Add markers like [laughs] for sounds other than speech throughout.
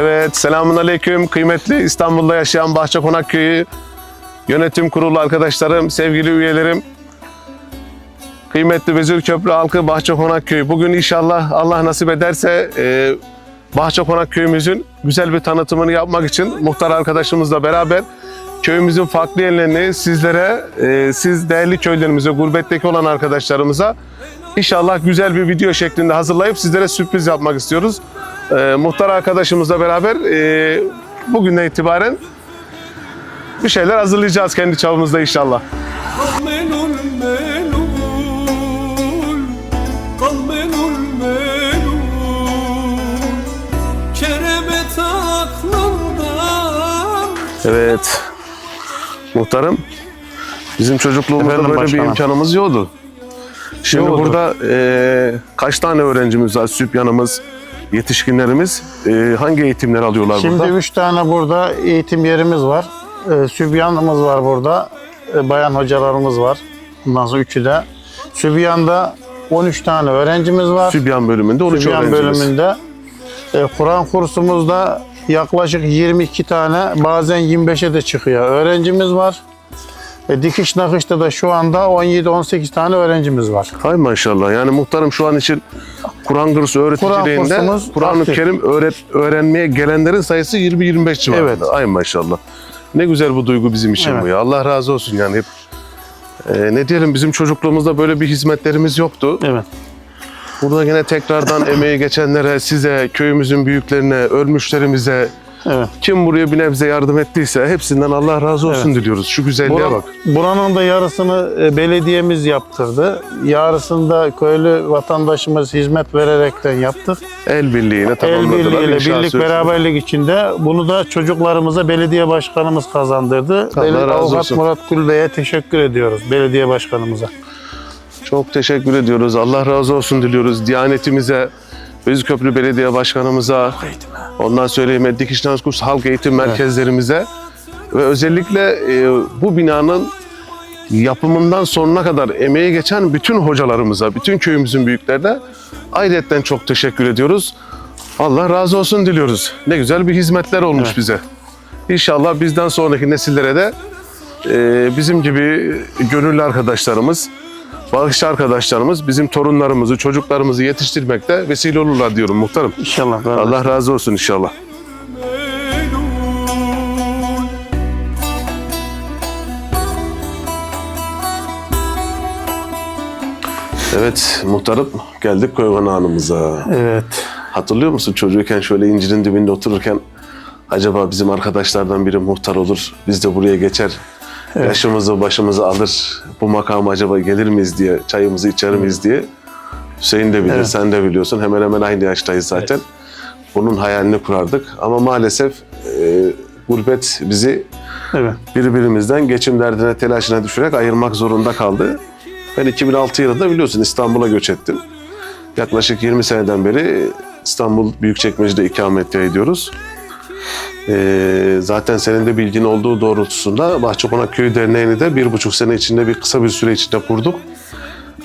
Evet, selamun aleyküm. Kıymetli İstanbul'da yaşayan Bahçekonak Köyü yönetim kurulu arkadaşlarım, sevgili üyelerim. Kıymetli Vezir Köprü halkı Bahçekonak Köyü. Bugün inşallah Allah nasip ederse e, Bahçekonak Köyümüzün güzel bir tanıtımını yapmak için muhtar arkadaşımızla beraber köyümüzün farklı yerlerini sizlere, e, siz değerli köylerimize, gurbetteki olan arkadaşlarımıza inşallah güzel bir video şeklinde hazırlayıp sizlere sürpriz yapmak istiyoruz. E, muhtar arkadaşımızla beraber e, bugünden itibaren bir şeyler hazırlayacağız kendi çabamızda inşallah. Evet. Muhtarım, bizim çocukluğumuzda Efendim böyle başkanım. bir imkanımız yoktu. Şimdi Yoktu. burada e, kaç tane öğrencimiz var? Sübyanımız, yetişkinlerimiz e, hangi eğitimleri alıyorlar Şimdi burada? üç tane burada eğitim yerimiz var. Ee, Sübyanımız var burada. Ee, bayan hocalarımız var. Bundan sonra üçü de. Sübyan'da 13 tane öğrencimiz var. Sübyan bölümünde 13 Sübyan öğrencimiz. bölümünde. Ee, Kur'an kursumuzda yaklaşık 22 tane bazen 25'e de çıkıyor öğrencimiz var. E, dikiş nakışta da şu anda 17-18 tane öğrencimiz var. Hay maşallah. Yani muhtarım şu an için Kur'an kursu öğreticiliğinde kursumuz Kur'an-ı aktif. Kerim öğret, öğrenmeye gelenlerin sayısı 20-25 civarında. Evet. Ay maşallah. Ne güzel bu duygu bizim için Evet. bu ya. Allah razı olsun yani hep. Ee, ne diyelim bizim çocukluğumuzda böyle bir hizmetlerimiz yoktu. Evet. Burada yine tekrardan [laughs] emeği geçenlere, size, köyümüzün büyüklerine, ölmüşlerimize, Evet. kim buraya bir nebze yardım ettiyse hepsinden Allah razı olsun diliyoruz. Şu güzelliğe Bura- bak. Buranın da yarısını e, belediyemiz yaptırdı. Yarısını da köylü vatandaşımız hizmet vererekten yaptık. El birliğine El tamamladılar. birliğiyle, İnşaat birlik, beraberlik içinde bunu da çocuklarımıza belediye başkanımız kazandırdı. Allah Beli- razı Avukat olsun. Murat Gülbey'e teşekkür ediyoruz belediye başkanımıza. Çok teşekkür ediyoruz. Allah razı olsun diliyoruz. Diyanetimize, Özköprü Belediye Başkanımıza, ondan söyleyeyim Dikiş Kurs Halk Eğitim Merkezlerimize ve özellikle e, bu binanın yapımından sonuna kadar emeği geçen bütün hocalarımıza, bütün köyümüzün büyüklerine ayrıca çok teşekkür ediyoruz. Allah razı olsun diliyoruz. Ne güzel bir hizmetler olmuş Evet. bize. İnşallah bizden sonraki nesillere de e, bizim gibi gönüllü arkadaşlarımız, bağışçı arkadaşlarımız bizim torunlarımızı, çocuklarımızı yetiştirmekte vesile olurlar diyorum muhtarım. İnşallah. kardeş. Allah razı olsun inşallah. Evet muhtarım geldik Koyvan Hanımıza. Evet. Hatırlıyor musun çocuğuyken şöyle incirin dibinde otururken acaba bizim arkadaşlardan biri muhtar olur, biz de buraya geçer, yaşımızı başımızı alır, bu makama acaba gelir miyiz diye, çayımızı içer miyiz diye. Hüseyin de bilir, Evet. sen de biliyorsun. Hemen hemen aynı yaştayız zaten. Bunun hayalini kurardık ama maalesef e, gurbet bizi Evet. birbirimizden geçim derdine, telaşına düşürerek ayırmak zorunda kaldı. Ben 2006 yılında biliyorsun İstanbul'a göç ettim. Yaklaşık 20 seneden beri İstanbul Büyükçekmece'de ikamet ediyoruz. Ee, zaten senin de bilgin olduğu doğrultusunda Bahçekonak Köyü Derneği'ni de bir buçuk sene içinde bir kısa bir süre içinde kurduk.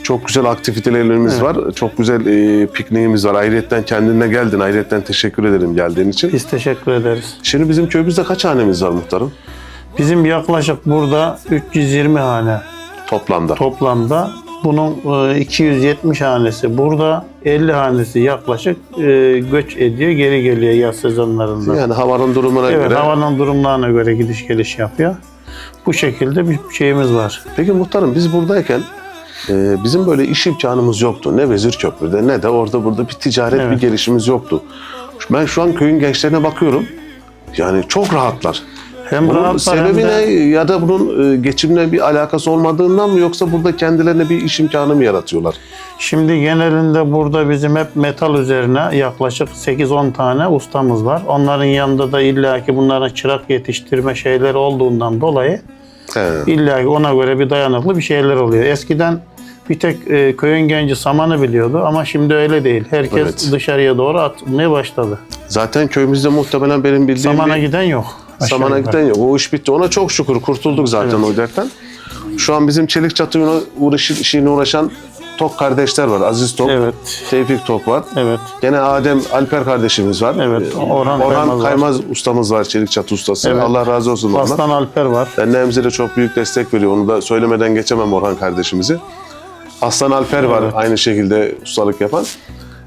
Çok güzel aktivitelerimiz var. Çok güzel e, pikniğimiz var. Ayrıyetten kendine geldin. Ayrıyetten teşekkür ederim geldiğin için. Biz teşekkür ederiz. Şimdi bizim köyümüzde kaç hanemiz var muhtarım? Bizim yaklaşık burada 320 hane Toplamda. toplamda. Bunun e, 270 hanesi burada, 50 hanesi yaklaşık e, göç ediyor, geri geliyor yaz sezonlarında. Yani havanın durumuna Evet, göre. havanın durumlarına göre gidiş geliş yapıyor. Bu şekilde bir şeyimiz var. Peki muhtarım biz buradayken e, bizim böyle iş imkanımız yoktu. Ne Vezirköprü'de ne de orada burada bir ticaret Evet. bir gelişimiz yoktu. Ben şu an köyün gençlerine bakıyorum. Yani çok rahatlar. Hem Bunun rahatlar hem sebebi de- ne ya da bunun e, geçimle bir alakası olmadığından mı yoksa burada kendilerine bir iş imkanı mı yaratıyorlar? Şimdi genelinde burada bizim hep metal üzerine yaklaşık 8-10 tane ustamız var. Onların yanında da illaki bunların çırak yetiştirme şeyleri olduğundan dolayı He. illaki ona göre bir dayanıklı bir şeyler oluyor. Eskiden bir tek e, köyün genci samanı biliyordu ama şimdi öyle değil. Herkes Evet. dışarıya doğru atmaya başladı. Zaten köyümüzde muhtemelen benim bildiğim Samana bir- giden yok. Aşağı Samana yukarı. giden yok. O iş bitti. Ona çok şükür kurtulduk zaten Evet. o dertten. Şu an bizim çelik çatıyla uğraşı, işine uğraşan Tok kardeşler var. Aziz Tok, Evet. Tevfik Tok var. Evet. Gene Adem Alper kardeşimiz var. Evet, Ee, Orhan Kaymaz var. Ustamız var. Çelik çatı ustası. Evet. Allah razı olsun ondan. Aslan Alper var. Derneğimize de çok büyük destek veriyor. Onu da söylemeden geçemem Orhan kardeşimizi. Aslan Alper var Evet. aynı şekilde ustalık yapan.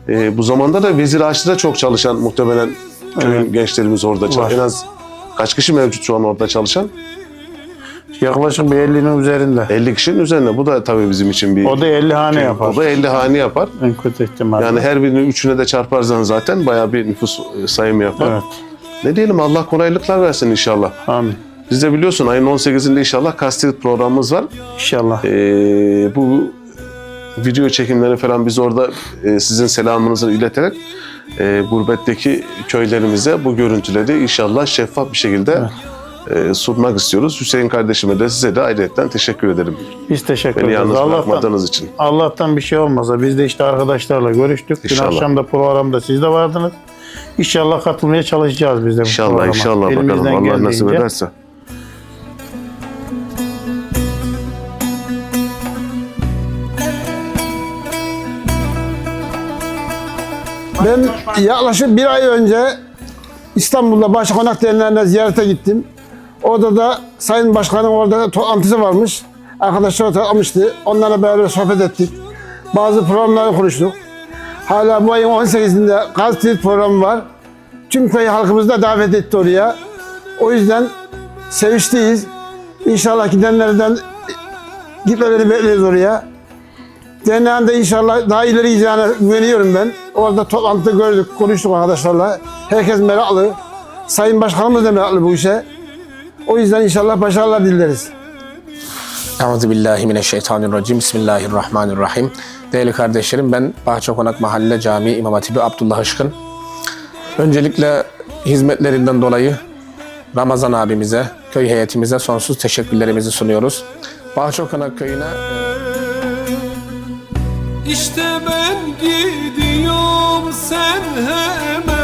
Ee, bu zamanda da Vezir Ağaç'ta çok çalışan muhtemelen köyün Evet. gençlerimiz orada Var. En az kaç kişi mevcut şu an orada çalışan? Yaklaşık bir 50'nin üzerinde. 50 kişinin üzerinde. Bu da tabii bizim için bir... O da 50 hane yapar. O da 50 hane yapar. En kötü ihtimalle. Yani her birini üçüne de çarparsan zaten bayağı bir nüfus e, sayımı yapar. Evet. Ne diyelim Allah kolaylıklar versin inşallah. Amin. Biz de biliyorsun ayın 18'inde inşallah kastet programımız var. İnşallah. Ee, bu video çekimleri falan biz orada e, sizin selamınızı ileterek e, gurbetteki köylerimize bu görüntüleri inşallah şeffaf bir şekilde e, sunmak istiyoruz. Hüseyin kardeşime de size de ayrıca teşekkür ederim. Biz teşekkür Beni ederiz. Allah'tan, için. Allah'tan bir şey olmasa biz de işte arkadaşlarla görüştük. Dün İnşallah. akşam da programda siz de vardınız. İnşallah katılmaya çalışacağız biz de bu İnşallah programa. inşallah bakalım Elimizden Allah nasip geldiğince. ederse. Ben yaklaşık bir ay önce İstanbul'da Başkonak denilenlerine ziyarete gittim. Orada da Sayın Başkan'ın orada toplantısı varmış. Arkadaşlar toplanmıştı. Onlarla beraber sohbet ettik. Bazı programları konuştuk. Hala bu ayın 18'inde Gazete programı var. Tüm köy halkımızı da davet etti oraya. O yüzden sevinçliyiz. İnşallah gidenlerden gitmelerini bekliyoruz oraya. Derneğinde inşallah daha ileri gideceğine güveniyorum ben. Orada toplantıda gördük, konuştuk arkadaşlarla. Herkes meraklı. Sayın Başkanımız da meraklı bu işe. O yüzden inşallah başarılar dileriz. Euzu billahi mineşşeytanirracim. Bismillahirrahmanirrahim. Değerli kardeşlerim ben Bahçekonak Mahalle Camii İmam Hatibi Abdullah Işkın. Öncelikle hizmetlerinden dolayı Ramazan abimize, köy heyetimize sonsuz teşekkürlerimizi sunuyoruz. Bahçekonak köyüne İşte ben gidiyorum sen hemen